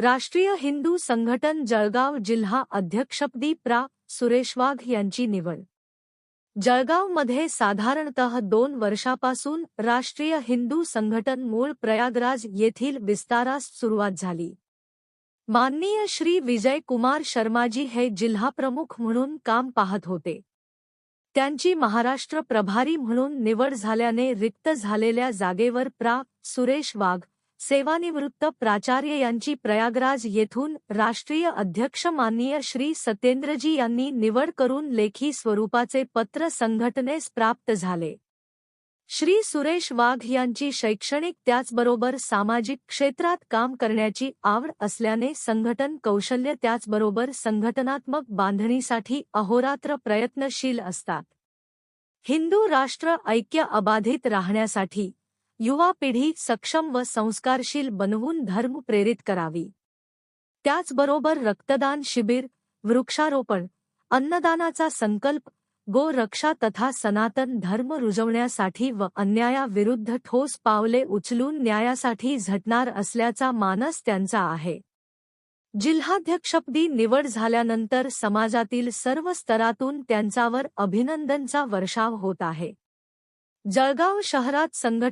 राष्ट्रीय हिंदू संघटन जळगाव जिल्हा अध्यक्षपदी प्रा. सुरेश वाघ यांची निवड. जळगावमध्ये साधारणतः दोन वर्षापासून राष्ट्रीय हिंदू संघटन मूळ प्रयागराज येथील विस्तारास सुरुवात झाली. माननीय श्री विजय कुमार शर्माजी हे जिल्हाप्रमुख म्हणून काम पाहत होते. त्यांची महाराष्ट्र प्रभारी म्हणून निवड झाल्याने रिक्त झालेल्या जागेवर प्रा. सुरेश वाघ सेवानिवृत्त प्राचार्य यांची प्रयागराज येथून राष्ट्रीय अध्यक्ष माननीय श्री सत्येंद्रजी यांनी निवड करून लेखी स्वरूपाचे पत्र संघटनेस प्राप्त झाले. श्री सुरेश वाघ यांची शैक्षणिक त्याचबरोबर सामाजिक क्षेत्रात काम करण्याची आवड असल्याने संघटन कौशल्य त्याचबरोबर संघटनात्मक बांधणीसाठी अहोरात्र प्रयत्नशील असतात. हिंदू राष्ट्र ऐक्य अबाधित राहण्यासाठी युवा पिढी सक्षम व संस्कारशील बनवून धर्म प्रेरित करावी. त्याचबरोबर रक्तदान शिबिर वृक्षारोपण अन्नदानाचा संकल्प गो रक्षा तथा सनातन धर्म रुजवण्यासाठी व अन्यायाविरुद्ध ठोस पावले उचलून न्यायासाठी झटणार असल्याचा मानस त्यांचा आहे. जिल्हाध्यक्षपदी निवड झाल्यानंतर समाजातील सर्व स्तरातून त्यांच्यावर अभिनंदनचा वर्षाव होत आहे. जळगाव शहरात संघटना